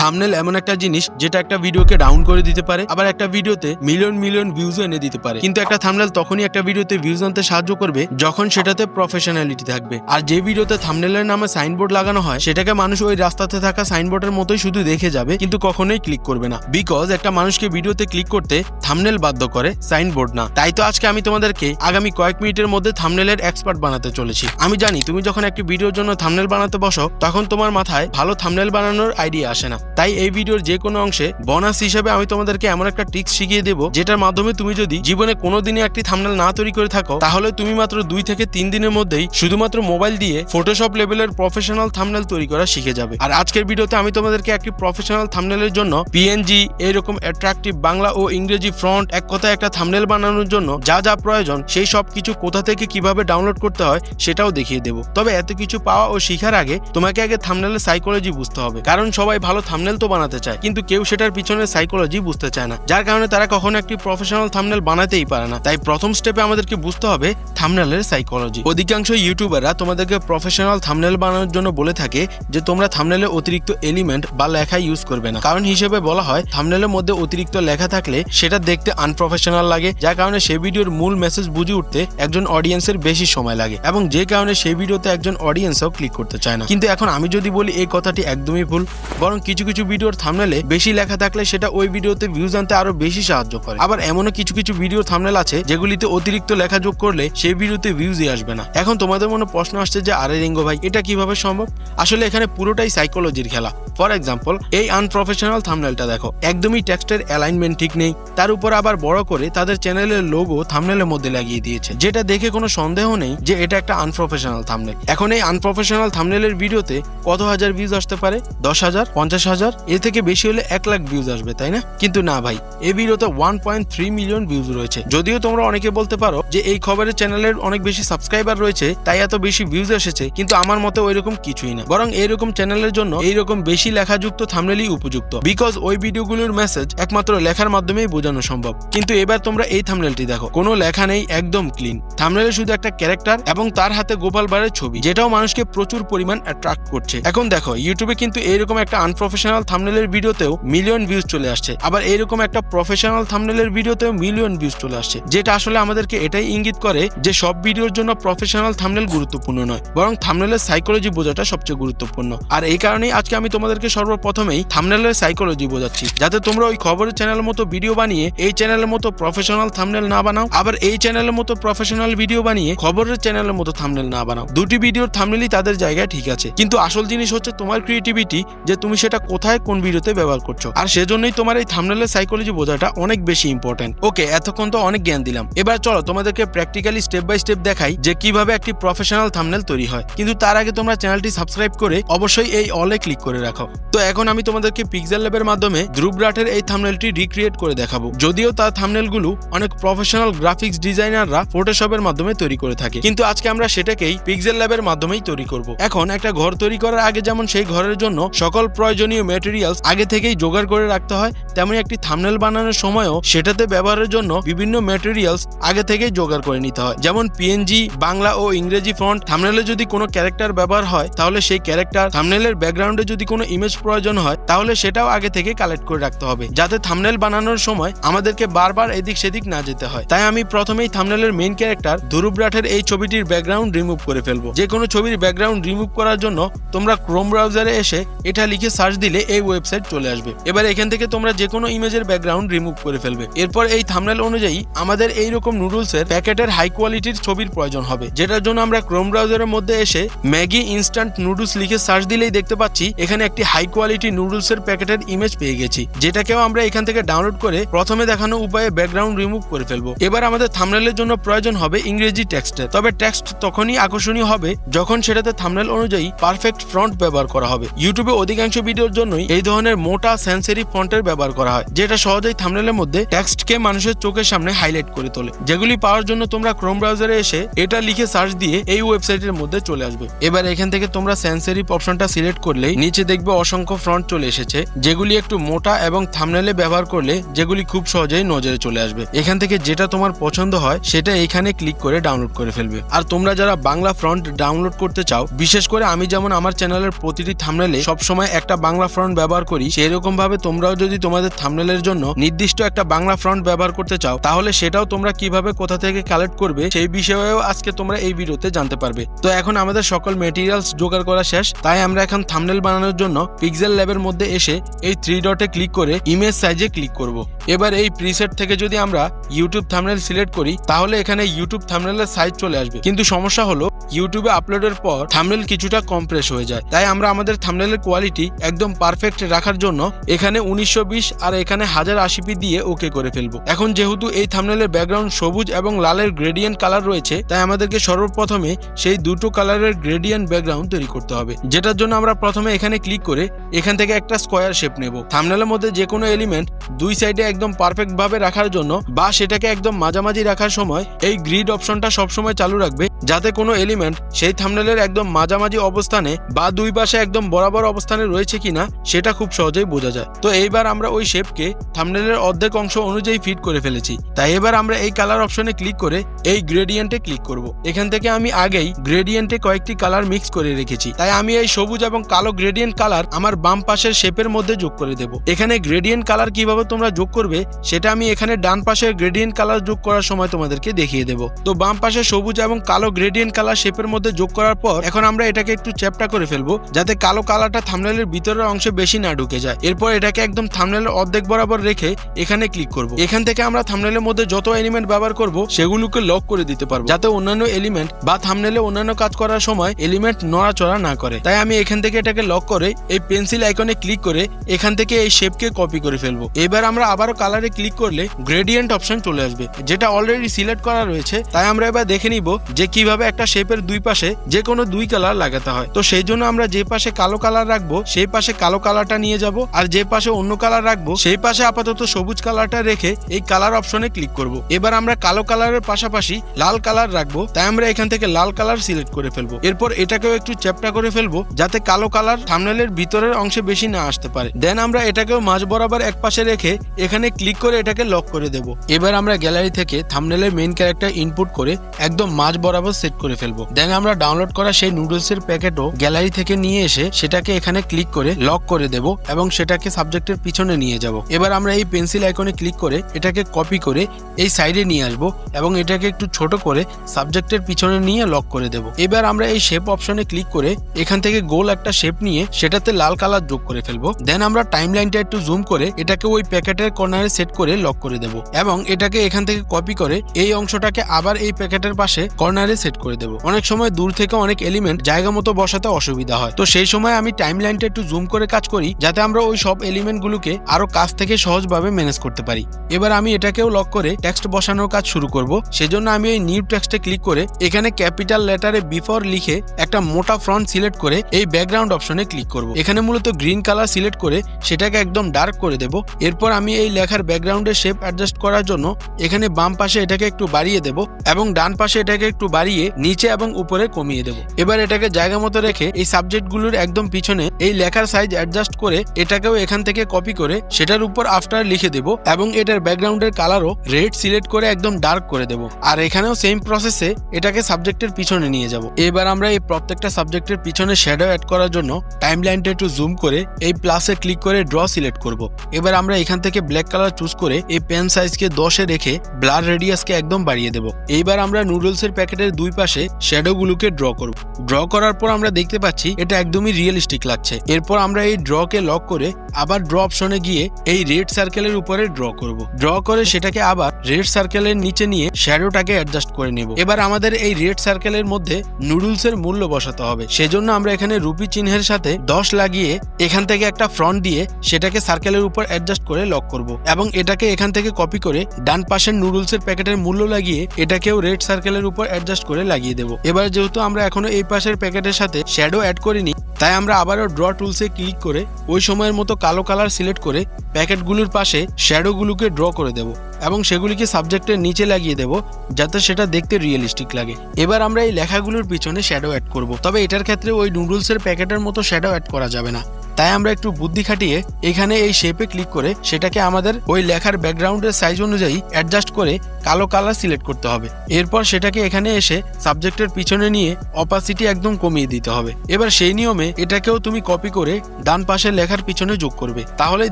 Thumbnail এমন একটা জিনিস যেটা একটা ভিডিওকে ডাউন করে দিতে পারে, আবার একটা ভিডিওতে মিলিয়ন মিলিয়ন ভিউজও এনে দিতে পারে। কিন্তু একটা থামনেল তখনই একটা ভিডিওতে ভিউজ আনতে সাহায্য করবে যখন সেটাতে প্রফেশনালিটি থাকবে। আর যে ভিডিওতে থামনেলের নামে সাইনবোর্ড লাগানো হয়, সেটাকে মানুষ ওই রাস্তাতে থাকা সাইনবোর্ডের মতোই শুধু দেখে যাবে, কিন্তু কখনোই ক্লিক করবে না। বিকজ একটা মানুষকে ভিডিওতে ক্লিক করতে থামনেল বাধ্য করে সাইনবোর্ড না। তাই তো আজকে আমি তোমাদেরকে আগামী কয়েক মিনিটের মধ্যে থামনেলের এক্সপার্ট বানাতে চলেছি। আমি জানি, তুমি যখন একটি ভিডিওর জন্য থামনেল বানাতে বসো, তখন তোমার মাথায় ভালো থামনেল বানানোর আইডিয়া আসে না। তাই এই ভিডিওর যে কোনো অংশে বোনাস হিসেবে আমি তোমাদেরকে এমন একটা ট্রিক্স শিখিয়ে দেবো, যেটার মাধ্যমে তুমি যদি জীবনে কোনোদিনই একটি থামনেল না তৈরি করে থাকো, তাহলে তুমি মাত্র দুই থেকে তিন দিনের মধ্যেই শুধুমাত্র মোবাইল দিয়ে ফটোশপ লেভেলের প্রফেশনাল থামনেল তৈরি করা শিখে যাবে। আর আজকের ভিডিওতে আমি তোমাদেরকে একটি প্রফেশনাল থামনেলের জন্য পিএনজি এরকম অ্যাট্রাকটিভ বাংলা ও ইংরেজি ফ্রন্ট এক কথায় একটা থামনেল বানানোর জন্য যা যা প্রয়োজন, সেই সব কিছু কোথা থেকে কীভাবে ডাউনলোড করতে হয় সেটাও দেখিয়ে দেবো। তবে এত কিছু পাওয়া ও শিখার আগে তোমাকে আগে থামনেলের সাইকোলজি বুঝতে হবে। কারণ সবাই ভালো থামনেল তো বানাতে চায়, কিন্তু কেউ সেটার পিছনে সাইকোলজি বুঝতে চায় না। যার কারণে তারা কখনো একটি প্রফেশনাল থামনেল বানাতেই পারে না। তাই প্রথম স্টেপে আমাদেরকে বুঝতে হবে থামনেলের সাইকোলজি অধিকাংশ ইউটিউবাররা তোমাদেরকে প্রফেশনাল থামনেল বানানোর জন্য বলে থাকে যে, তোমরা থামনেলে অতিরিক্ত এলিমেন্ট বা লেখা ইউজ করবে না। কারণ হিসেবে বলা হয় থামনেলের মধ্যে অতিরিক্ত লেখা থাকলে সেটা দেখতে আনপ্রফেশনাল লাগে, যার কারণে সেই ভিডিওর মূল মেসেজ বুঝে উঠতে একজন অডিয়েন্সের বেশি সময় লাগে এবং যে কারণে সেই ভিডিওতে একজন অডিয়েন্সও ক্লিক করতে চায় না। কিন্তু এখন আমি যদি বলি, এই কথাটি একদমই ভুল, বরং কিছু কিছু ভিডিওর থামনেলে বেশি লেখা থাকলে সেটা ওই ভিডিওতে ভিউজ আনতে আরও বেশি সাহায্য করে। আবার এমনও কিছু কিছু ভিডিও থামনেল আছে যেগুলিতে অতিরিক্ত লেখা যোগ করলে সেই ভিডিওতে ভিউজই আসবে না। এখন তোমাদের মনে প্রশ্ন আসছে যে, আরে রিঙ্গো ভাই, এটা কীভাবে সম্ভব? আসলে এখানে পুরোটাই সাইকোলজির খেলা। ফর এক্সাম্পল এই আনপ্রফেশনাল থামনেলটা দেখো। একদমই টেক্সটের অ্যালাইনমেন্ট ঠিক নেই। তার উপর আবার বড় করে তাদের চ্যানেলের লোগো থামনেলের মধ্যে লাগিয়ে দিয়েছে। যেটা দেখে কোনো সন্দেহ নেই যে, এটা একটা আনপ্রফেশনাল থামনেল এখন এই আনপ্রফেশনাল থামনেলের ভিডিওতে কত হাজার ভিউজ আসতে পারে? দশ হাজার? পঞ্চাশ হাজার? এ থেকে বেশি হলে এক লাখ ভিউজ আসবে, তাই না? কিন্তু না ভাই এই ভিডিওতে one point three million views রয়েছে। যদিও তোমরা অনেকে বলতে পারো যে এই খবরের চ্যানেলের অনেক বেশি সাবস্ক্রাইবার রয়েছে, তাই এত বেশি ভিউজ এসেছে, কিন্তু আমার মতে ওইরকম কিছুই না। বরং এইরকম চ্যানেলের জন্য এইরকম বেশি লেখাযুক্ত থামনেলই উপযুক্ত। বিকজ ওই ভিডিওগুলোর মেসেজ একমাত্র লেখার মাধ্যমেই বোঝানো সম্ভব। কিন্তু এবার তোমরা এই থামনেলটি দেখো। কোনো লেখা নেই, একদম ক্লিন থামনেলে শুধু একটা ক্যারেক্টার এবং তার হাতে গোপাল বারের ছবি, যেটাও মানুষকে প্রচুর পরিমাণ অ্যাট্রাক্ট করছে। এখন দেখো ইউটিউবে কিন্তু এইরকম একটা আনপ্রফেশনাল থামনেলের ভিডিওতেও মিলিয়ন ভিউজ চলে আসছে। আবার এইরকম একটা প্রফেশনাল থামনেলের ভিডিওতেও মিলিয়ন ভিউজ চলে আসছে, যেটা আসলে আমাদেরকে এটাই ইঙ্গিত করে যে সব ভিডিওর জন্য প্রফেশনাল থামনেল গুরুত্বপূর্ণ নয়, বরং থামনেলের সাইকোলজি বোঝাটা সবচেয়ে গুরুত্বপূর্ণ। আর এই কারণেই আজকে আমি তোমাদেরকে সর্বপ্রথমেই থামনেলের সাইকোলজি বোঝাচ্ছি, যাতে তোমরা ওই খবরের চ্যানেলের মতো ভিডিও বানিয়ে এই চ্যানেলের মতো প্রফেশনাল থামনেল না বানাও, আবার এই চ্যানেলের মতো প্রফেশনাল ভিডিও বানিয়ে খবরের চ্যানেলের মতো থামনেল না বানাও। দুটি ভিডিওর থামনেলই তাদের জায়গায় ঠিক আছে, কিন্তু আসল জিনিস হচ্ছে তোমার ক্রিয়েটিভিটি যে তুমি সেটা কোথায় কোন ভিডিওতে ব্যবহার করছ। আর সেজন্যই তোমার এই থামনেলের সাইকোলজি বোঝাটা অনেক বেশি ইম্পর্টেন্ট ওকে এতক্ষণ তো অনেক জ্ঞান দিলাম। এবার চলো তোমাদেরকে প্র্যাকটিক্যালি স্টেপ বাই স্টেপ দেখাই যে কীভাবে একটি প্রফেশনাল থামনেল তৈরি হয়। কিন্তু তার আগে তোমরা চ্যানেলটি সাবস্ক্রাইব করে অবশ্যই এই অলে ক্লিক করে রাখো। তো এখন আমি তোমাদেরকে পিক্সেল ল্যাবের মাধ্যমে ধ্রুব রাটের এই থামনেলটি রিক্রিয়েট করে দেখাবো। যদিও তার থামনেলগুলো অনেক প্রফেশনাল গ্রাফিক্স ডিজাইনাররা ফটোশপের মাধ্যমে তৈরি করে থাকে। কিন্তু আজকে আমরা সেটাকেই পিক্সেল ল্যাবের মাধ্যমেই তৈরি করব। এখন একটা ঘর তৈরি করার আগে যেমন সেই ঘরের জন্য সকল প্রয়োজনীয় ম্যাটেরিয়ালস আগে থেকেই জোগাড় করে রাখতে হয়। তেমনি একটি থামনেল বানানোর সময়ও সেটাতে ব্যবহারের জন্য বিভিন্ন ম্যাটেরিয়ালস আগে থেকেই জোগাড় করে নিতে হয়। যেমন পিএনজি বাংলা ও ইংরেজি ফন্ট থামনেলে যদি কোনো ক্যারেক্টার ব্যবহার হয়, তাহলে সেই ক্যারেক্টার থামনেলের ব্যাকগ্রাউন্ডে যদি কোনো ইমেজ প্রয়োজন হয়, তাহলে সেটাও আগে থেকে কালেক্ট করে রাখতে হবে। যাতে থামনেল বানানোর সময় আমাদেরকে বারবার এদিক সেদিক না যেতে হয়। তাই আমি প্রথমেই থামনেলের মেইন ক্যারেক্টার ধ্রুব রাঠের এই ছবিটির ব্যাকগ্রাউন্ড রিমুভ করে ফেলব। যে কোনো ছবির ব্যাকগ্রাউন্ড রিমুভ করার জন্য তোমরা ক্রোম ব্রাউজারে এসে এটা লিখে সার্চ দিলে এই ওয়েবসাইট চলে আসবে। এবার এখান থেকে তোমরা যে কোনো ইমেজের ব্যাকগ্রাউন্ড রিমুভ করে ফেলবে। এরপর এই থামনেল অনুযায়ী আমাদের এই রকম নুডলসের প্যাকেটের হাই কোয়ালিটির ছবির প্রয়োজন হবে। যেটার জন্য আমরা ক্রোম ব্রাউজারের মধ্যে এসে ম্যাগি ইনস্ট্যান্ট নুডলস লিখে সার্চ দিলেই দেখতে পাচ্ছি, এখানে একটি হাই কোয়ালিটি নুডলসের প্যাকেটের ইমেজ পেয়ে গেছি। যেটাকেও আমরা এখান থেকে ডাউনলোড করে প্রথমে দেখানো উপায়ে ব্যাকগ্রাউন্ড রিমুভ করে ফেলব। এবার আমাদের থামনেলের জন্য প্রয়োজন হবে ইংরেজি টেক্সটের তবে টেক্সট তখনই আকর্ষণীয় হবে যখন সেটাতে থামনেল অনুযায়ী পারফেক্ট ফ্রন্ট ব্যবহার করা হবে। ইউটিউবে অধিকাংশ ভিডিওর জন্যই এই ধরনের মোটা সেন্সারি ফন্টের ব্যবহার করা হয়, যেটা সহজেই থামনেলের মধ্যে টেক্সটকে মানুষের চোখের সামনে হাইলাইট করে তোলে। যেগুলি পাওয়ার জন্য তোমরা ক্রোম ব্রাউজারে এসে এটা লিখে সার্চ দিয়ে এই ওয়েবসাইটের মধ্যে চলে আসবে। এবার এখান থেকে তোমরা সেন্সারিপ অপশনটা সিলেক্ট করলেই নিচে দেখবে অসংখ্য ফ্রন্ট চলে এসেছে, যেগুলি একটু মোটা এবং থামনেলে ব্যবহার করলে যেগুলি খুব সহজেই নজরে চলে আসবে। এখান থেকে যেটা তোমার পছন্দ হয়, সেটা এখানে ক্লিক করে ডাউনলোড করে ফেলবে। আর তোমরা যারা বাংলা ফ্রন্ট ডাউনলোড করতে চাও, বিশেষ করে আমি যেমন আমার চ্যানেলের প্রতিটি থামনেলে সবসময় একটা বাংলা ফ্রন্ট ব্যবহার করি সেই রকম ভাবে তোমরাও যদি তোমাদের থামনেলের জন্য নির্দিষ্ট একটা বাংলা ফ্রন্ট ব্যবহার করতে চাও, তাহলে সেটাও তোমরা কীভাবে কোথা থেকে কালেক্ট করবে, সেই বিষয়েও আজকে তোমরা এই ভিডিওতে জানতে পারবে। তো এখন আমাদের সকল মেটেরিয়ালস জোগাড় করা শেষ, তাই আমরা এখন থামনেল বানানোর জন্য পিক্সেল ল্যাবের মধ্যে এসে এই থ্রি ডটে ক্লিক করে ইমেজ সাইজে ক্লিক করব। এবার এই প্রিসেট থেকে যদি আমরা ইউটিউব থামনেল সিলেক্ট করি, তাহলে এখানে ইউটিউব থামনেলের সাইজ চলে আসবে। কিন্তু সমস্যা হলো ইউটিউবে আপলোডের পর থামনেল কিছুটা কম্প্রেস হয়ে যায়। তাই আমরা আমাদের থামনেলের কোয়ালিটি একদম পারফেক্ট রাখার জন্য এখানে উনিশশো বিশ আর এখানে হাজার আশি পি দিয়ে ওকে করে ফেলব। এখন যেহেতু এই থামনেলের ব্যাকগ্রাউন্ড সবুজ এবং লালের গ্রেডিয়েন্ট কালার রয়েছে, তাই আমাদেরকে সর্বপ্রথমে সেই দুটো কালারের গ্রেডিয়েন্ট ব্যাকগ্রাউন্ড তৈরি করতে হবে। যেটার জন্য আমরা প্রথমে এখানে ক্লিক করে এখান থেকে একটা স্কোয়ার শেপ নেব। থামনেলের মধ্যে যে কোনো এলিমেন্ট দুই সাইডে একদম পারফেক্ট ভাবে রাখার জন্য বা সেটাকে একদম মাঝামাঝি রাখার সময় এই গ্রিড অপশনটা সবসময় চালু রাখবে, যাতে কোনো এলিমেন্ট সেই থামনেলের একদম মাঝামাঝি অবস্থানে বা দুই পাশে একদম বরাবর অবস্থানে রয়েছে কিনা সেটা খুব সহজেই বোঝা যায়। তো এইবার আমরা ওই শেপকে থামনেলের অর্ধেক অংশ অনুযায়ী ফিট করে ফেলেছি। তাই এবার আমরা এই কালার অপশনে ক্লিক করে এই গ্রেডিয়েন্টে ক্লিক করব। এখান থেকে আমি আগেই গ্রেডিয়েন্টে কয়েকটি কালার মিক্স করে রেখেছি। তাই আমি এই সবুজ এবং কালো গ্রেডিয়েন্ট কালার আমার বাম পাশের শেপের মধ্যে যোগ করে দেব। এখানে গ্রেডিয়েন্ট কালার কীভাবে তোমরা যোগ করবে, সেটা আমি এখানে ডান পাশের গ্রেডিয়েন্ট কালার যোগ করার সময় তোমাদেরকে দেখিয়ে দেব। তো বাম পাশে সবুজ এবং কালো গ্রেডিয়েন্ট কালার শেপের মধ্যে যোগ করার পর, এখন আমরা এটাকে একটু চ্যাপটা করে ফেলব, যাতে কালো কালারটা থামনেলের ভিতরের অংশে বেশি না ঢুকে যায়। এরপর এটাকে একদম থামনেলের অর্ধেক বরাবর রেখে এখানে ক্লিক করব। এখান থেকে আমরা থামনেলের মধ্যে যত এলিমেন্ট ব্যবহার করব, সেগুলোকে লক করে দিতে পারব, যাতে অন্যান্য এলিমেন্ট বা থামনেলে অন্যান্য কাজ করার সময় এলিমেন্ট নড়াচড়া না করে। তাই আমি এখান থেকে এটাকে লক করে, এই পেন্সিল আইকনে ক্লিক করে, এখান থেকে এই শেপকে কপি করে ফেলব। এবার আমরা আবারও কালারে ক্লিক করলে গ্রেডিয়েন্ট অপশন চলে আসবে, যেটা অলরেডি সিলেক্ট করা রয়েছে। তাই আমরা এবার দেখে নিব যে কীভাবে একটা শেপের দুই পাশে যে কোনো দুই কালার লাগাতে হয়। তো সেই জন্য আমরা যে পাশে কালো কালার রাখব, সেই পাশে কালো কালারটা নিয়ে যাব, আর যে পাশে অন্য কালার রাখব, সেই পাশে আপাতত সবুজ কালারটা রেখে এই কালার অপশনে ক্লিক করব। এবার আমরা কালো কালারের পাশাপাশি লাল কালার রাখব, তাই আমরা এখান থেকে লাল কালার সিলেক্ট করে ফেলব। এরপর এটাকেও একটু চ্যাপটা করে ফেলব, যাতে কালো কালার থামনেলের ভিতরের অংশে বেশি না আসতে পারে। দেন আমরা এটাকেও মাঝ বরাবর এক পাশে রেখে এখানে ক্লিক করে এটাকে লক করে দেব। এবার আমরা গ্যালারি থেকে থামনেলের মেইন ক্যারেক্টার ইনপুট করে একদম মাঝ বরাবর সেট করে ফেলব। দেন আমরা ডাউনলোড করা সেই নুডলস নুডলসের প্যাকেটও গ্যালারি থেকে নিয়ে এসে সেটাকে এখানে ক্লিক করে লক করে দেব এবং সেটাকে সাবজেক্টের পিছনে নিয়ে যাব। এবার আমরা এই পেন্সিল আইকনে ক্লিক করে এটাকে কপি করে এই সাইডে নিয়ে আসব এবং এটাকে একটু ছোট করে সাবজেক্টের পিছনে নিয়ে লক করে দেব। এবার আমরা এই শেপ অপশনে ক্লিক করে এখান থেকে গোল একটা শেপ নিয়ে সেটাতে লাল কালার যোগ করে ফেলব। দেন আমরা টাইম লাইনটা একটু জুম করে এটাকে ওই প্যাকেটের কর্নারে সেট করে লক করে দেব এবং এটাকে এখান থেকে কপি করে এই অংশটাকে আবার এই প্যাকেটের পাশে কর্নারে সেট করে দেব। অনেক সময় দূর থেকে অনেক এলিমেন্ট জায়গা মতো বসাতে অসুবিধা হয়। তো সেই সময় আমি টাইম লাইনটা একটু জুম করে কাজ করি যাতে আমরা ওই সব এলিমেন্ট গুলোকে আরও কাছ থেকে সহজভাবে ম্যানেজ করতে পারি। এবার আমি এটাকেও লক করে টেক্সট বসানোর কাজ শুরু করব। সেজন্য আমি এই নিউ টেক্সটে ক্লিক করে এখানে ক্যাপিটাল লেটারে বিফোর লিখে একটা মোটা ফ্রন্ট সিলেক্ট করে এই ব্যাকগ্রাউন্ড অপশনে ক্লিক করব। এখানে মূলত গ্রিন কালার সিলেক্ট করে সেটাকে একদম ডার্ক করে দেব। এরপর আমি এই লেখার ব্যাকগ্রাউন্ডের শেপ অ্যাডজাস্ট করার জন্য এখানে বাম পাশে এটাকে একটু বাড়িয়ে দেব এবং ডান পাশে এটাকে একটু বাড়িয়ে নিচে এবং উপরে কমিয়ে দেব। এবার এটাকে জায়গা মতো রেখে এই সাবজেক্টগুলোর একদম পিছনে এই লেখার সাইজ অ্যাডজাস্ট করে এটাকেও এখান থেকে কপি করে সেটার উপর আফটার লিখে দেব এবং এটার ব্যাকগ্রাউন্ডের কালারও রেড সিলেক্ট করে একদম ডার্ক করে দেব। আর এখানেও সেম প্রসেসে এটাকে সাবজেক্টের পিছনে নিয়ে যাব। এবার আমরা এই প্রত্যেকটা সাবজেক্টের পিছনে শ্যাডো অ্যাড করার জন্য টাইম লাইনটা একটু জুম করে এই প্লাসে ক্লিক করে ড্র সিলেক্ট করব। এবার আমরা এখান থেকে ব্ল্যাক কালার চুজ করে এই পেন সাইজকে দশে রেখে ব্লার রেডিয়াসকে একদম বাড়িয়ে দেব। এইবার আমরা নুডলসের প্যাকেটের দুই পাশে শ্যাডো গুলোকে ড্র করব। ড্র করার পর আমরা দেখতে পাচ্ছি এটা একদমই রিয়েলিস্টিক লাগছে। এরপর আমরা এই ড্রকে লক করে আবার ড্র অপশনে গিয়ে এই রেড সার্কেলের উপরে ড্র করব। ড্র করে সেটাকে আবার রেড সার্কেলের নিচে নিয়ে শ্যাডোটাকে অ্যাডজাস্ট করে নেব। এবার আমাদের এই রেড সার্কেলের মধ্যে নুডলসের মূল্য বসাতে হবে। সেজন্য আমরা এখানে রুপি চিহ্নের সাথে দশ লাগিয়ে এখান থেকে একটা ফ্রন্ট দিয়ে সেটাকে সার্কেলের উপর অ্যাডজাস্ট করে লক করব। এবং এটাকে এখান থেকে কপি করে ডান পাশের নুডলসের প্যাকেটের মূল্য লাগিয়ে এটাকেও রেড সার্কেলের উপর অ্যাডজাস্ট করে লাগিয়ে দেবো। এবার যেহেতু আমরা এখনও এই পাশের প্যাকেটের সাথে শ্যাডো অ্যাড করিনি, তাই আমরা আবারও ড্র টুলসে ক্লিক করে ওই সময়ের মতো কালো কালার সিলেক্ট করে প্যাকেটগুলোর পাশে শ্যাডোগুলোকে ড্র করে দেব এবং সেগুলিকে সাবজেক্টের নিচে লাগিয়ে দেব যাতে সেটা দেখতে রিয়েলিস্টিক লাগে। এবার আমরা এই লেখাগুলোর পিছনে শ্যাডো অ্যাড করব। তবে এটার ক্ষেত্রে ওই নুডলসের প্যাকেটের মতো শ্যাডো অ্যাড করা যাবে না। তাই আমরা একটু বুদ্ধি খাটিয়ে এখানে এই শেপে ক্লিক করে সেটাকে আমাদের ওই লেখার ব্যাকগ্রাউন্ডের সাইজ অনুযায়ী অ্যাডজাস্ট করে কালো কালার সিলেক্ট করতে হবে। এরপর সেটাকে এখানে এসে সাবজেক্টের পিছনে নিয়ে অপাসিটি একদম কমিয়ে দিতে হবে। এবার সেই নিয়মে এটাকেও তুমি কপি করে ডান পাশের লেখার পিছনে যোগ করবে। তাহলেই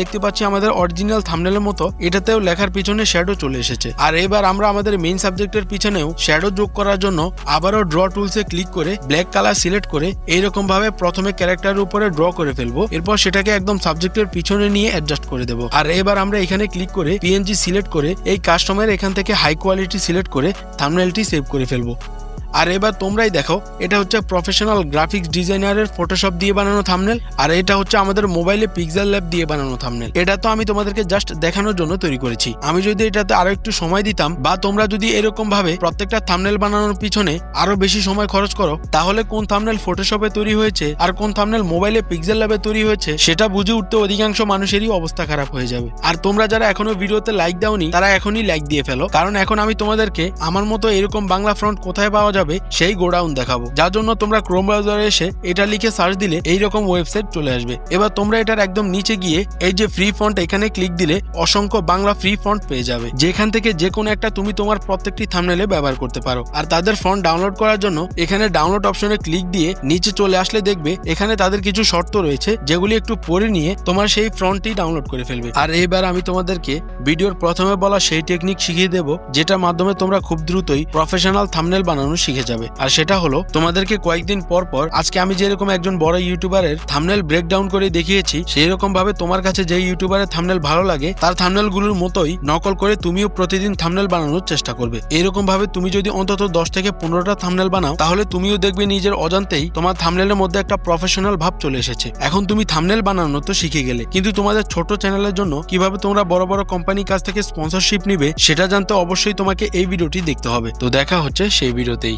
দেখতে পাচ্ছি আমাদের অরিজিনাল থামনেলের মতো এটাতেও লেখার পিছনে শ্যাডো চলে এসেছে। আর এবার আমরা আমাদের মেইন সাবজেক্টের পিছনেও শ্যাডো যোগ করার জন্য আবারও ড্র টুলসে ক্লিক করে ব্ল্যাক কালার সিলেক্ট করে এইরকম ভাবে প্রথমে ক্যারেক্টারের উপরে ড্র করে ফেলব। এরপর সেটাকে একদম সাবজেক্টের পিছনে নিয়ে অ্যাডজাস্ট করে দেব। আর এবার আমরা এখানে ক্লিক করে পিএনজি সিলেক্ট করে এই কাস্টমার এখান থেকে হাই কোয়ালিটি সিলেক্ট করে থামনেলটি সেভ করে ফেলব। আর এবার তোমরাই দেখো, এটা হচ্ছে প্রফেশনাল গ্রাফিক্স ডিজাইনারের ফটোশপ দিয়ে বানানো থামনেল আর এটা হচ্ছে আমাদের মোবাইলে পিক্সেল ল্যাব দিয়ে বানানো থামনেল এটা তো আমি তোমাদেরকে জাস্ট দেখানোর জন্য তৈরি করেছি। আমি যদি এটাতে আরও একটু সময় দিতাম, বা তোমরা যদি এরকম ভাবে প্রত্যেকটা থামনেল বানানোর পিছনে আরও বেশি সময় খরচ করো, তাহলে কোন থামনেল ফটোশপে তৈরি হয়েছে, আর কোন থামনেল মোবাইলে পিক্সেল ল্যাবে তৈরি হয়েছে, সেটা বুঝে উঠতে অধিকাংশ মানুষেরই অবস্থা খারাপ হয়ে যাবে। আর তোমরা যারা এখনও ভিডিওতে লাইক দাওনি, তারা এখনই লাইক দিয়ে ফেলো। কারণ এখন আমি তোমাদেরকে আমার মতো এরকম বাংলা ফ্রন্ট কোথায় পাওয়া যাবে? সেই গোডাউন দেখাবো। যার জন্য তোমরা ক্রোম ব্রাউজারে এসে এটা লিখে সার্চ দিলে এইরকম ওয়েবসাইট চলে আসবে। এবার তোমরা এটার একদম নিচে গিয়ে এই যে ফ্রি ফন্ট এখানে ক্লিক দিলে অসংখ্য বাংলা ফ্রি ফন্ট পেয়ে যাবে। যেখান থেকে যে কোনো একটা তুমি তোমার প্রত্যেকটি থামনেলে ব্যবহার করতে পারো। আর তাদের ফন্ট ডাউনলোড করার জন্য এখানে ডাউনলোড অপশনে ক্লিক দিয়ে নিচে চলে আসলে দেখবে এখানে তাদের কিছু শর্ত রয়েছে, যেগুলি একটু পড়ে নিয়ে তোমার সেই ফ্রন্টটি ডাউনলোড করে ফেলবে। আর এইবার আমি তোমাদেরকে ভিডিওর প্রথমে বলা সেই টেকনিক শিখিয়ে দেব, যেটার মাধ্যমে তোমরা খুব দ্রুতই প্রফেশনাল থামনেল বানানো শিখে যাবে। আর সেটা হলো, তোমাদেরকে কয়েকদিন পর পর আজকে আমি যেরকম একজন বড় ইউটিউবারের থামনেল ব্রেকডাউন করে দেখিয়েছি সেই রকম ভাবে তোমার কাছে যে ইউটিউবারের থামনেল ভালো লাগে, তার থামনেলগুলোর মতোই নকল করে তুমিও প্রতিদিন থামনেল বানানোর চেষ্টা করবে। এরকম ভাবে তুমি যদি অন্তত দশ থেকে পনেরোটা থামনেল বানাও, তাহলে তুমিও দেখবে নিজের অজান্তেই তোমার থামনেলের মধ্যে একটা প্রফেশনাল ভাব চলে এসেছে। এখন তুমি থামনেল বানানো তো শিখে গেলে, কিন্তু তোমাদের ছোট চ্যানেলের জন্য কীভাবে তোমরা বড় বড় কোম্পানির কাছ থেকে স্পন্সরশিপ নিবে, সেটা জানতে অবশ্যই তোমাকে এই ভিডিওটি দেখতে হবে। তো দেখা হচ্ছে সেই ভিডিওতেই।